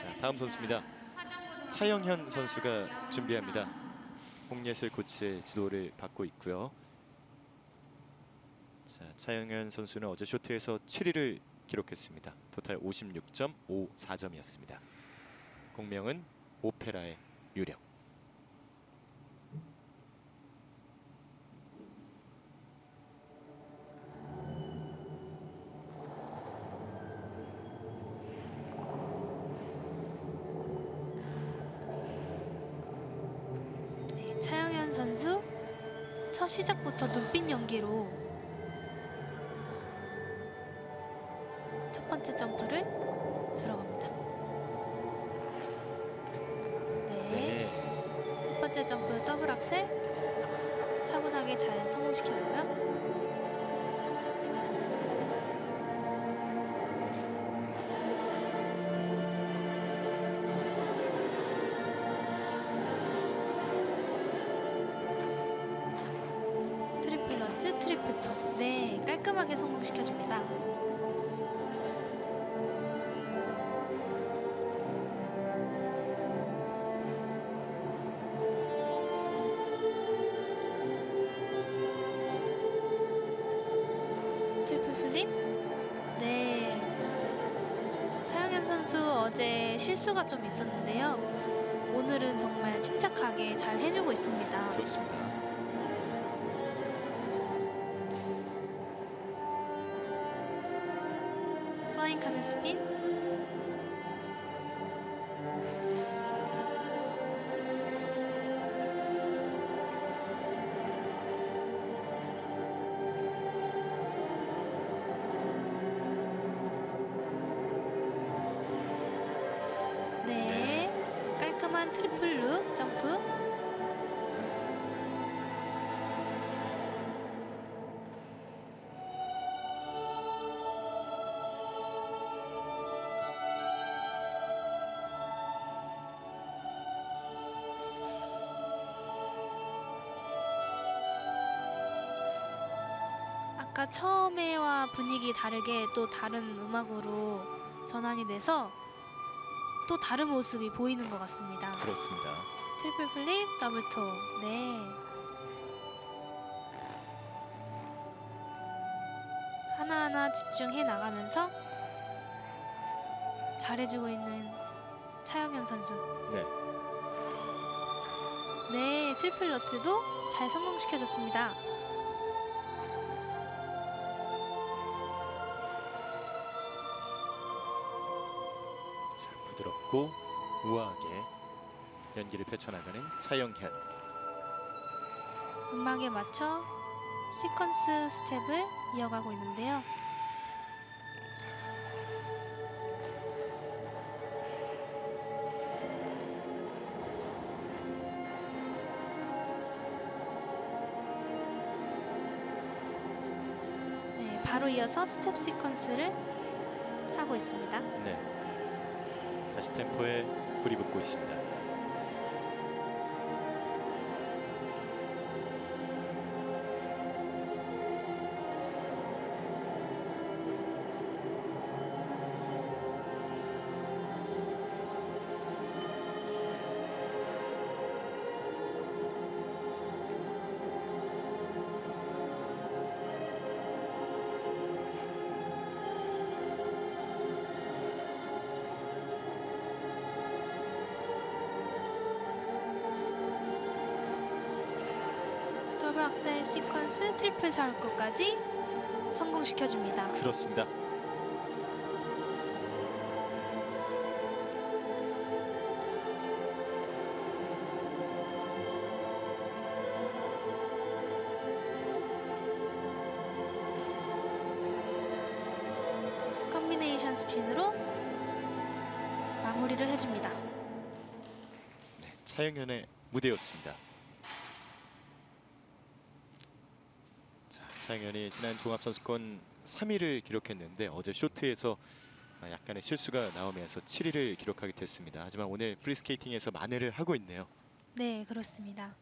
자, 다음 선수입니다. 차영현 선수가 준비합니다. 홍예슬 코치의 지도를 받고 있고요. 자, 차영현 선수는 어제 쇼트에서 7위를 기록했습니다. 토탈 56.54점이었습니다. 공명은 오페라의 유령. 네, 차영현 선수 첫 시작부터 눈빛 연기로 첫 번째 점프를 들어갑니다. 네, 네, 첫 번째 점프 더블 악셀 차분하게 잘 성공시켰고요. 톤. 네, 깔끔하게 성공시켜줍니다. 트리플 플립. 네. 차영현 선수 어제 실수가 좀 있었는데요. 오늘은 정말 침착하게 잘 해주고 있습니다. 그렇습니다. 플라잉 카면 스핀. 네, 깔끔한 트리플 룩 아까 처음에와 분위기 다르게 또 다른 음악으로 전환이 돼서 또 다른 모습이 보이는 것 같습니다. 그렇습니다. 트리플 플립, 더블 토. 네. 하나하나 집중해 나가면서 잘해주고 있는 차영현 선수. 네. 네, 트리플 러츠도 잘 성공시켜줬습니다. 부드럽고 우아하게 연기를 펼쳐나가는 차영현. 음악에 맞춰 시퀀스 스텝을 이어가고 있는데요. 네, 바로 이어서 스텝 시퀀스를 하고 있습니다. 네. 다시 템포에 불이 붙고 있습니다. 더블 악셀 시퀀스 트리플 사울코까지 성공시켜줍니다. 그렇습니다. 컨비네이션 스핀으로 마무리를 해줍니다. 네, 차영현의 무대였습니다. 이창현이 지난 종합선수권 3위를 기록했는데 어제 쇼트에서 약간의 실수가 나오면서 7위를 기록하게 됐습니다. 하지만 오늘 프리스케이팅에서 만회를 하고 있네요. 네, 그렇습니다.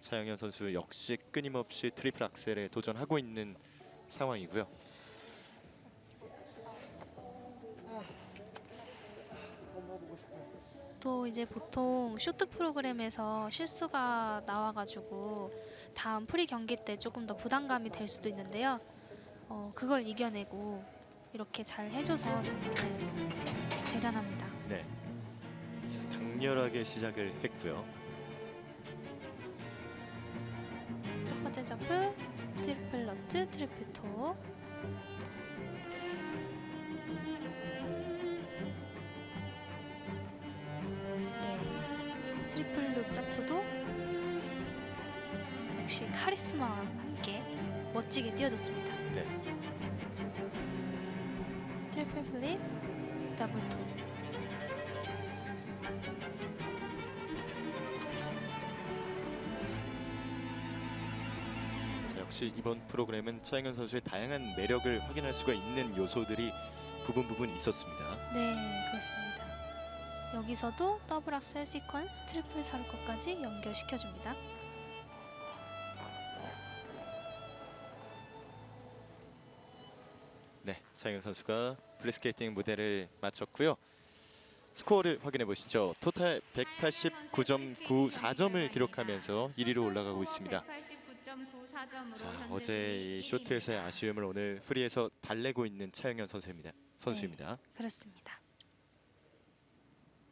차영현 선수 역시 끊임없이 트리플 악셀에 도전하고 있는 상황이고요. 또 이제 보통 쇼트 프로그램에서 실수가 나와가지고 다음 프리 경기 때 조금 더 부담감이 될 수도 있는데요. 어, 그걸 이겨내고 이렇게 잘 해줘서 정말 대단합니다. 네. 자, 강렬하게 시작을 했고요. 첫 번째 점프 트리플 러트 트리플 토 역시 카리스마와 함께 멋지게 띄워줬습니다. 네. 트리플 플립 더블 토 자, 역시 이번 프로그램은 차영현 선수의 다양한 매력을 확인할 수가 있는 요소들이 부분 부분 있었습니다. 네, 그렇습니다. 여기서도 더블 악셀 시퀀스 트리플 사루코까지 연결시켜줍니다. 네, 차영현 선수가 프리스케이팅 무대를 마쳤고요. 스코어를 확인해 보시죠. 토탈 189.94점을 기록하면서 1위로 올라가고 있습니다. 189.94점으로 자, 어제 이 쇼트에서의 아쉬움을 오늘 프리에서 달래고 있는 차영현 선수입니다. 선수입니다. 그렇습니다.